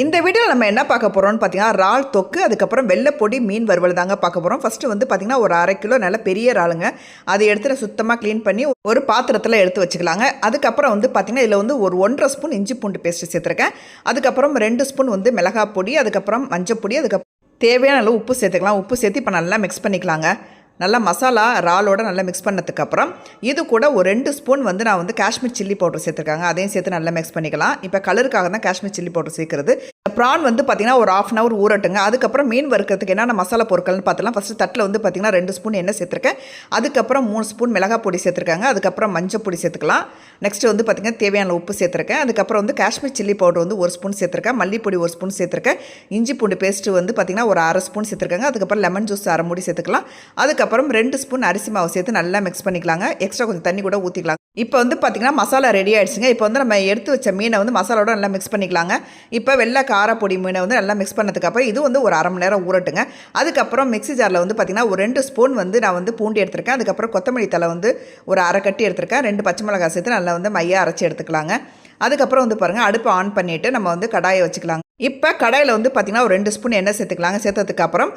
இந்த வீடியோவில் நம்ம என்ன பார்க்க போகிறோம்னு பார்த்தீங்கன்னா இறால் தொக்கு அதுக்கப்புறம் வெள்ளைப்பொடி மீன் வறுவல் தாங்க பார்க்க போகிறோம் ஃபஸ்ட்டு வந்து பார்த்தீங்கன்னா ஒரு அரை கிலோ நல்ல பெரிய இறாலுங்க. அதை எடுத்து நான் சுத்தமாக க்ளீன் பண்ணி ஒரு பாத்திரத்தில் எடுத்து வச்சுக்கலாங்க. அதுக்கப்புறம் வந்து பார்த்திங்கன்னா இதில் வந்து ஒரு ஒன்றரை ஸ்பூன் இஞ்சி பூண்டு பேஸ்ட் சேர்த்துருக்கேன். அதுக்கப்புறம் ரெண்டு ஸ்பூன் வந்து மிளகாய் பொடி அதுக்கப்புறம் மஞ்சள் பொடி அதுக்கப்புறம் தேவையான அளவு உப்பு சேர்த்துக்கலாம். உப்பு சேர்த்து இப்போ நல்லா மிக்ஸ் பண்ணிக்கலாங்க. நல்லா மசாலா ராலோட நல்லா மிக்ஸ் பண்ணதுக்கப்புறம் இது கூட ஒரு ரெண்டு ஸ்பூன் வந்து நான் வந்து காஷ்மீர் சில்லி பவுடர் சேர்த்துருக்காங்க. அதையும் சேர்த்து நல்லா மிக்ஸ் பண்ணிக்கலாம். இப்போ கலருக்காக தான் காஷ்மீர் சில்லி பவுடர் சேர்க்குறது. ப்ரான் வந்து பார்த்திங்கன்னா ஒரு ஆஃப் அன் அவர் ஊறட்டுங்க. அதுக்கப்புறம் மீன் வறுக்கிறதுக்கு என்னென்ன மசாலா பொருட்கள்னு பார்த்தலாம் ஃபஸ்ட்டு தட்டில் வந்து பார்த்திங்கன்னா ரெண்டு ஸ்பூன் எண்ணெய் சேர்த்துருக்கேன். அதுக்கப்புறம் மூணு ஸ்பூன் மிளகாய் பொடி சேர்த்துருக்காங்க. அதுக்கப்புறம் மஞ்சள் பொடி சேர்த்துக்கலாம். நெக்ஸ்ட் வந்து பார்த்திங்கன்னா தேவையான உப்பு சேர்த்துருக்கேன். அதுக்கப்புறம் வந்து காஷ்மீர் சில்லி பவுடர் வந்து ஒரு ஸ்பூன் சேர்த்துருக்கேன். மல்லிப்பொடி ஒரு ஸ்பூன் சேர்த்துருக்கேன். இஞ்சி பூண்டு பேஸ்ட்டு வந்து பார்த்திங்கன்னா ஒரு அரை ஸ்பூன் சேர்த்துருக்காங்க. அதுக்கப்புறம் லெமன் ஜூஸ் அரை மூடி சேர்த்துக்கலாம். அதுக்கப்புறம் ரெண்டு ஸ்பூன் அரிசி மாவு சேர்த்து நல்லா மிக்ஸ் பண்ணிக்கலாங்க. எக்ஸ்ட்ரா கொஞ்சம் தண்ணி கூட ஊற்றிக்கலாம் இப்போ வந்து பார்த்திங்கன்னா மசாலா ரெடி ஆகிடுச்சுங்க இப்போ வந்து நம்ம எடுத்து வச்ச மீனை வந்து மசாலாவோட நல்லா மிக்ஸ் பண்ணிக்கலாங்க. இப்போ வெள்ளை காரப்பொடி மீனை வந்து நல்லா மிக்ஸ் பண்ணதுக்கப்புறம் இது வந்து ஒரு அரை மணி நேரம் ஊறட்டுங்க. அதுக்கப்புறம் மிக்ஸி ஜாரில் வந்து பார்த்திங்கன்னா ஒரு ரெண்டு ஸ்பூன் வந்து நான் வந்து பூண்டு எடுத்திருக்கேன். அதுக்கப்புறம் கொத்தமல்லி தலை வந்து ஒரு அரை கட்டி எடுத்திருக்கேன். ரெண்டு பச்சை மிளகாய் சேர்த்து நல்லா வந்து மையாக அரைச்சி எடுத்துக்கலாங்க. அதுக்கப்புறம் வந்து பாருங்கள் அடுப்பை ஆன் பண்ணிவிட்டு நம்ம வந்து கடாயை வச்சுக்கலாங்க. இப்போ கடாயில் வந்து பார்த்திங்கன்னா ஒரு ரெண்டு ஸ்பூன் எண்ணெய் சேர்த்துக்கலாங்க. சேர்த்ததுக்கப்புறம்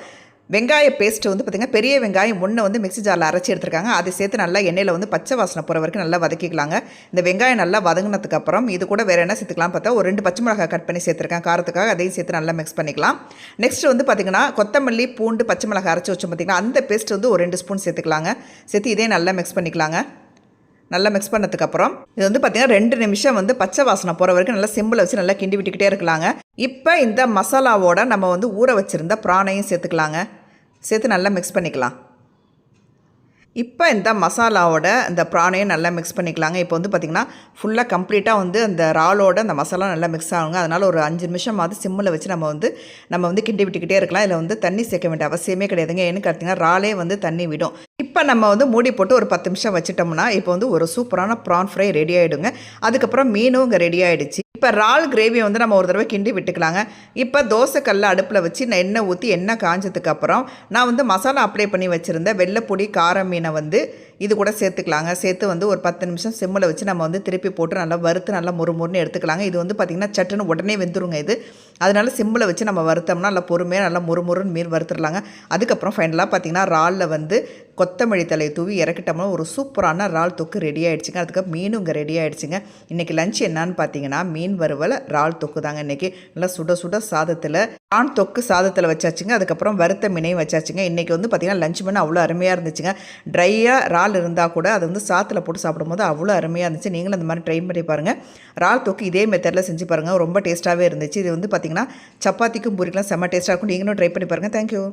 வெங்காய பேஸ்ட்டு வந்து பார்த்திங்கன்னா பெரிய வெங்காயம் ஒன்று வந்து மிக்ஸி ஜாரில் அரைச்சி எடுத்துருக்காங்க. அதை சேர்த்து நல்லா எண்ணெயில் வந்து பச்சை வாசனை போகிற வரைக்கும் நல்லா வதக்கிக்கலாங்க. இந்த வெங்காயம் நல்லா வதங்கினதுக்கப்புறம் இது கூட வேறு என்ன சேர்த்துக்கலாம் பார்த்தா ஒரு ரெண்டு பச்சை மிளகாய் கட் பண்ணி சேர்த்துருக்கேன். காரத்துக்காக அதையும் சேர்த்து நல்லா மிக்ஸ் பண்ணிக்கலாம். நெக்ஸ்ட் வந்து பார்த்திங்கன்னா கொத்தமல்லி பூண்டு பச்சை மிளகாய் அரைச்சி வச்சோம் பார்த்திங்கன்னா அந்த பேஸ்ட் வந்து ஒரு ரெண்டு ஸ்பூன் சேர்த்துக்கலாங்க. சேர்த்து இதே நல்லா மிக்ஸ் பண்ணிக்கலாங்க. நல்லா மிக்ஸ் பண்ணதுக்கப்புறம் இது வந்து பார்த்திங்கன்னா ரெண்டு நிமிஷம் வந்து பச்சை வாசனை போகிற வரைக்கும் நல்லா சிம்பிள் வச்சு நல்லா கிண்டி விட்டுக்கிட்டே இருக்கலாங்க. இப்போ இந்த மசாலாவோட நம்ம வந்து ஊற வச்சுருந்த ப்ரானையும் சேர்த்துக்கலாங்க. சேர்த்து நல்லா மிக்ஸ் பண்ணிக்கலாம். இப்போ இந்த மசாலாவோட இந்த ப்ரானையும் நல்லா மிக்ஸ் பண்ணிக்கலாங்க. இப்போ வந்து பார்த்திங்கன்னா ஃபுல்லாக கம்ப்ளீட்டாக வந்து அந்த இறாலோட அந்த மசாலா நல்லா மிக்ஸ் ஆகுங்க. அதனால் ஒரு அஞ்சு நிமிஷம் மாதிரி சிம்மில் வச்சு நம்ம வந்து நம்ம வந்து கிண்டி விட்டுக்கிட்டே இருக்கலாம். இதில் வந்து தண்ணி சேர்க்க வேண்டிய அவசியமே கிடையாதுங்க. ஏன்னு பார்த்தீங்கன்னா இறாலே வந்து தண்ணி விடும். இப்போ நம்ம வந்து மூடி போட்டு ஒரு பத்து நிமிஷம் வச்சுட்டோம்னா இப்போ வந்து ஒரு சூப்பரான ப்ரான் ஃப்ரை ரெடி ஆகிடுங்க அதுக்கப்புறம் மீனும் இங்கே ரெடி ஆகிடுச்சு இப்போ இறால் கிரேவியை வந்து நம்ம ஒரு தடவை கிண்டி விட்டுக்கலாங்க. இப்போ தோசைக்கல்ல அடுப்பில் வச்சு நான் எண்ணெய் ஊற்றி எண்ணெய் காஞ்சதுக்கப்புறம் நான் வந்து மசாலா அப்ளை பண்ணி வச்சுருந்த வெள்ளைப்பொடி கார மீனை வந்து இது கூட சேர்த்துக்கலாங்க. சேர்த்து வந்து ஒரு பத்து நிமிஷம் சிம்மில் வச்சு நம்ம வந்து திருப்பி போட்டு நல்லா வறுத்து நல்லா முறுமுறுன்னு எடுத்துக்கலாங்க. இது வந்து பார்த்திங்கன்னா சட்டுன்னு உடனே வெந்துருங்க இது. அதனால் சிம்மில் வச்சு நம்ம வறுத்தோம்னா நல்லா பொறுமையாக நல்லா முறுமுறுன்னு மீன் வறுத்துடலாங்க. அதுக்கப்புறம் ஃபைனலாக பார்த்திங்கன்னா இறாலில் வந்து கொத்தமல்லி தலை தூவி இறக்கிட்டோம்னா ஒரு சூப்பரான இறால் தொக்கு ரெடி ஆகிடுச்சிங்க அதுக்கு மீனும் இங்கே ரெடி ஆகிடுச்சிங்க இன்றைக்கி லஞ்ச் என்னான்னு பார்த்தீங்கன்னா மீன் வறுவல் இறால் தொக்கு தாங்க இன்றைக்கி நல்லா சுட சுட சாதத்தில். ஆண் தொக்கு சாதத்தில் வச்சாச்சுங்க. அதுக்கப்புறம் வறுத்த மீனையும் வச்சாச்சுங்க. இன்றைக்கி வந்து பார்த்திங்கன்னா லஞ்ச் பண்ண அவ்வளோ அருமையாக இருந்துச்சுங்க. ட்ரையாக இறால் இருந்தால் கூட அதை வந்து சாத்தில் போட்டு சாப்பிடும்போது அவ்வளோ அருமையாக இருந்துச்சு. நீங்களும் அந்த மாதிரி ட்ரை பண்ணி பாருங்கள் இறால் தொக்கு இதே மெத்தடில் செஞ்சு பாருங்கள் ரொம்ப டேஸ்ட்டாகவே இருந்துச்சு. இது வந்து பார்த்திங்கன்னா சப்பாத்திக்கும் பூரிக்கெலாம் செம்ம டேஸ்ட்டாக இருக்கும். நீங்களும் ட்ரை பண்ணி பாருங்கள் தேங்க்யூ